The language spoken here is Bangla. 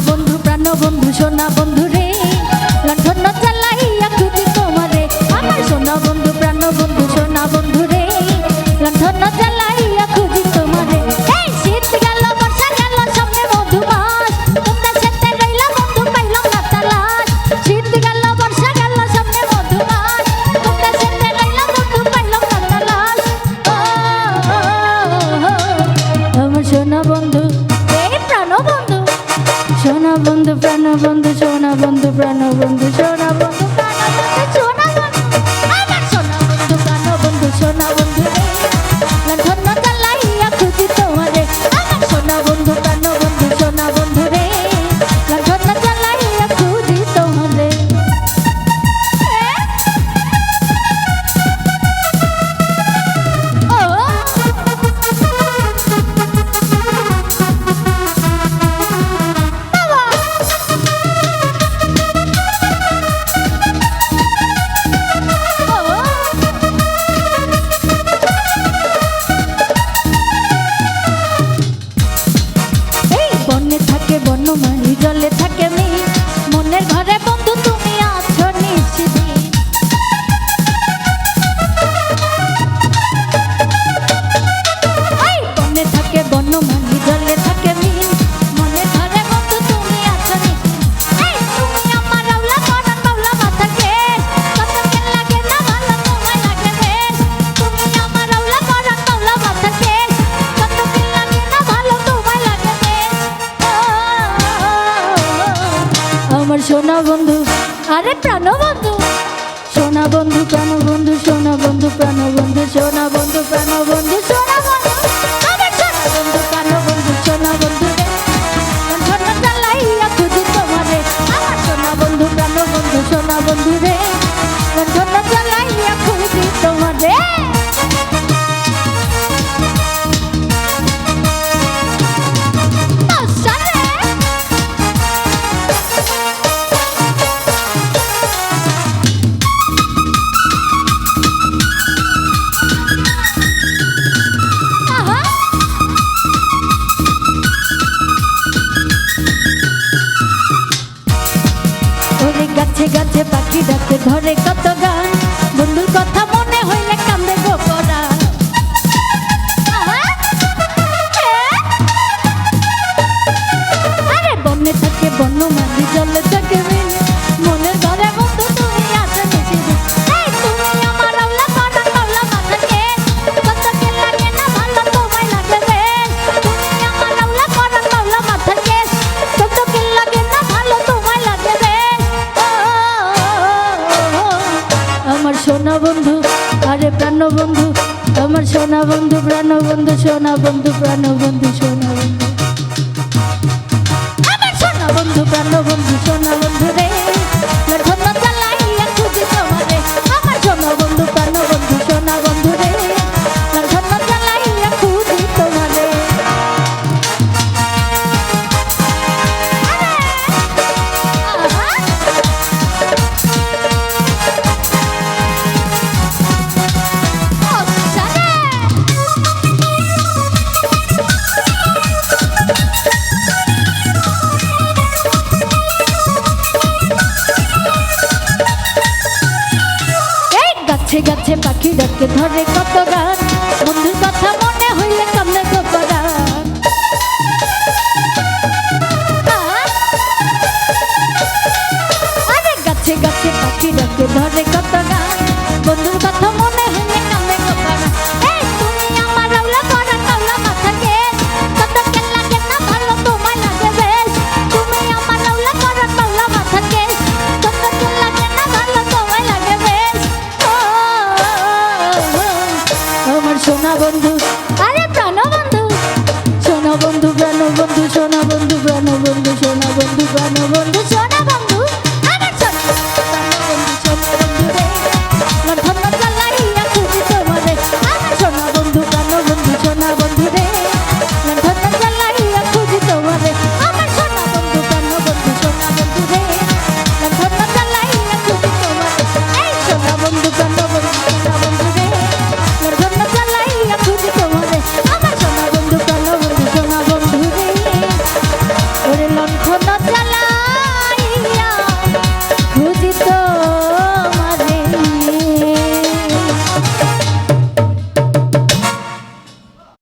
বন্ধু প্রাণ বন্ধু সোনা বন্ধু রে। লণ্ঠন চালাইয়া খুঁজি তোমারে। আমার সোনা বন্ধু সোনা বন্ধু প্রাণ বন্ধু সোনা বন্ধু প্রাণ বন্ধু সোনা বন্ধু। বনে থাকে বনমানি জলে থাকে মেয়ে মনের ঘরে বন্ধু তো আমার সোনা বন্ধু, আরে প্রাণ বন্ধু। সোনা বন্ধু, প্রাণ বন্ধু, সোনা বন্ধু, প্রাণ বন্ধু, সোনা বন্ধু, প্রাণ বন্ধু পাখি ডাকে ধরে কত গা বন্ধু আমার সোনা বন্ধু প্রাণ বন্ধু সোনা বন্ধু প্রাণ বন্ধু। ডাকে ধরে কত গান বন্ধু প্রাণ বন্ধু সোনা বন্ধু প্রাণ বন্ধু সোনা বন্ধু প্রাণ বন্ধু সোনা মন খুন